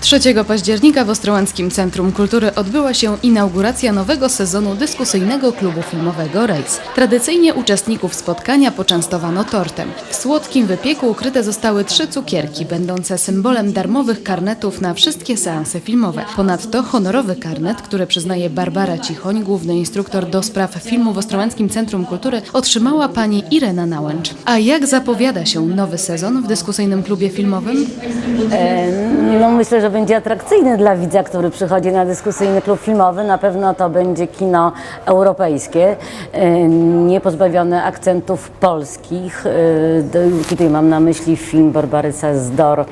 3 października w Ostrołęckim Centrum Kultury odbyła się inauguracja nowego sezonu dyskusyjnego klubu filmowego Rejs. Tradycyjnie uczestników spotkania poczęstowano tortem. W słodkim wypieku ukryte zostały trzy cukierki, będące symbolem darmowych karnetów na wszystkie seanse filmowe. Ponadto honorowy karnet, który przyznaje Barbara Cichoń, główny instruktor do spraw filmu w Ostrołęckim Centrum Kultury, otrzymała pani Irena Nałęcz. A jak zapowiada się nowy sezon w dyskusyjnym klubie filmowym? No myślę, że będzie atrakcyjny dla widza, który przychodzi na dyskusyjny klub filmowy. Na pewno to będzie kino europejskie, e, nie pozbawione akcentów polskich. Do- Tutaj mam na myśli film Barbarysa Zdor,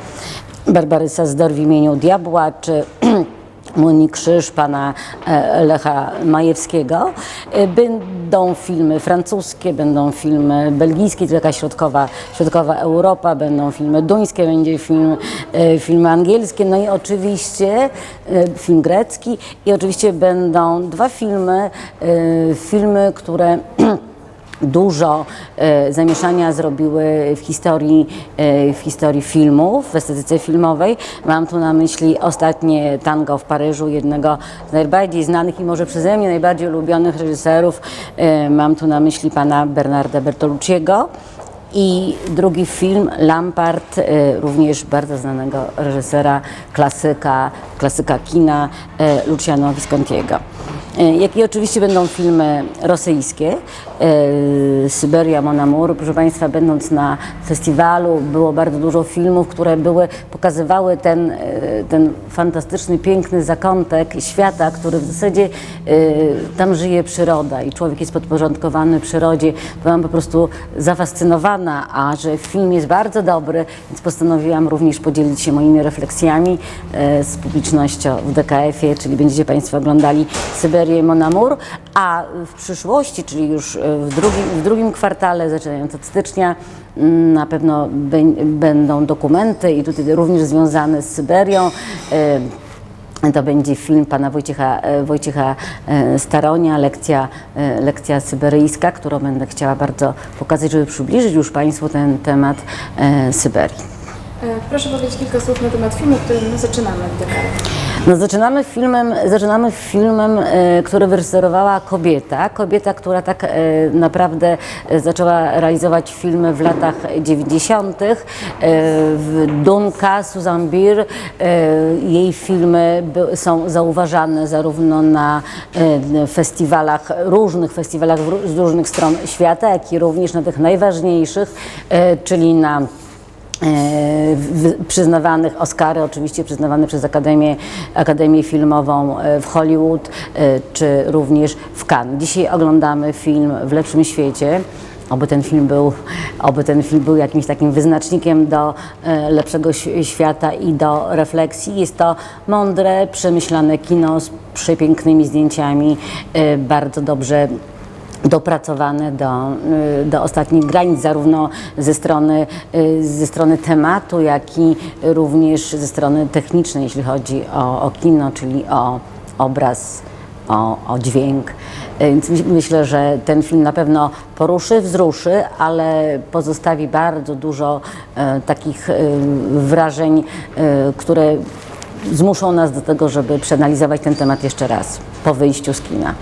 Barbarysa Zdor w imieniu Diabła, czy Młyni Krzyż pana e, Lecha Majewskiego. E, Będą filmy francuskie, będą filmy belgijskie, to taka środkowa, środkowa Europa, będą filmy duńskie, będzie film, e, filmy angielskie, no i oczywiście film grecki i oczywiście będą dwa filmy, filmy, które dużo e, zamieszania zrobiły w historii, e, w historii filmów, w estetyce filmowej. Mam tu na myśli ostatnie tango w Paryżu, jednego z najbardziej znanych i może przeze mnie najbardziej ulubionych reżyserów. E, mam tu na myśli pana Bernarda Bertolucciego. I drugi film, Lampart, e, również bardzo znanego reżysera, klasyka, klasyka kina, e, Luciano Viscontiego. E, Jak i oczywiście będą filmy rosyjskie, e, Syberia, Mon Amour. Proszę Państwa, będąc na festiwalu, było bardzo dużo filmów, które były, pokazywały ten, e, ten fantastyczny, piękny zakątek świata, który w zasadzie tam żyje przyroda i człowiek jest podporządkowany przyrodzie. Byłam po prostu zafascynowana, a że film jest bardzo dobry, więc postanowiłam również podzielić się moimi refleksjami z publicznością w DKF-ie, czyli będziecie Państwo oglądali Syberię i Mon Amour, a w przyszłości, czyli już e, w drugim, w drugim kwartale, zaczynając od stycznia, mm, na pewno bę- będą dokumenty i tutaj również związane z Syberią. E, to będzie film pana Wojciecha, e, Wojciecha Staronia, lekcja, lekcja syberyjska, którą będę chciała bardzo pokazać, żeby przybliżyć już Państwu ten temat Syberii. Proszę powiedzieć kilka słów na temat filmu, którym zaczynamy DKR. No, zaczynamy filmem, zaczynamy filmem e, który wyreżyserowała kobieta. Kobieta, która tak e, naprawdę e, zaczęła realizować filmy w latach 90. E, w Dunka, Susan. E, jej filmy są zauważane zarówno na festiwalach, różnych festiwalach z różnych stron świata, jak i również na tych najważniejszych, czyli na przyznawanych Oscary, oczywiście przyznawane przez Akademię, Akademię Filmową e, w Hollywood, e, czy również w Cannes. Dzisiaj oglądamy film w lepszym świecie. Oby ten film był, oby ten film był jakimś takim wyznacznikiem do e, lepszego świata i do refleksji. Jest to mądre, przemyślane kino z przepięknymi zdjęciami, e, bardzo dobrze dopracowane do, y, do ostatnich granic, zarówno ze strony, y, ze strony tematu, jak i również ze strony technicznej, jeśli chodzi o, o kino, czyli o obraz, o, o dźwięk. Y, Więc myśl- myślę, że ten film na pewno poruszy, wzruszy, ale pozostawi bardzo dużo e, takich e, wrażeń, e, które zmuszą nas do tego, żeby przeanalizować ten temat jeszcze raz po wyjściu z kina.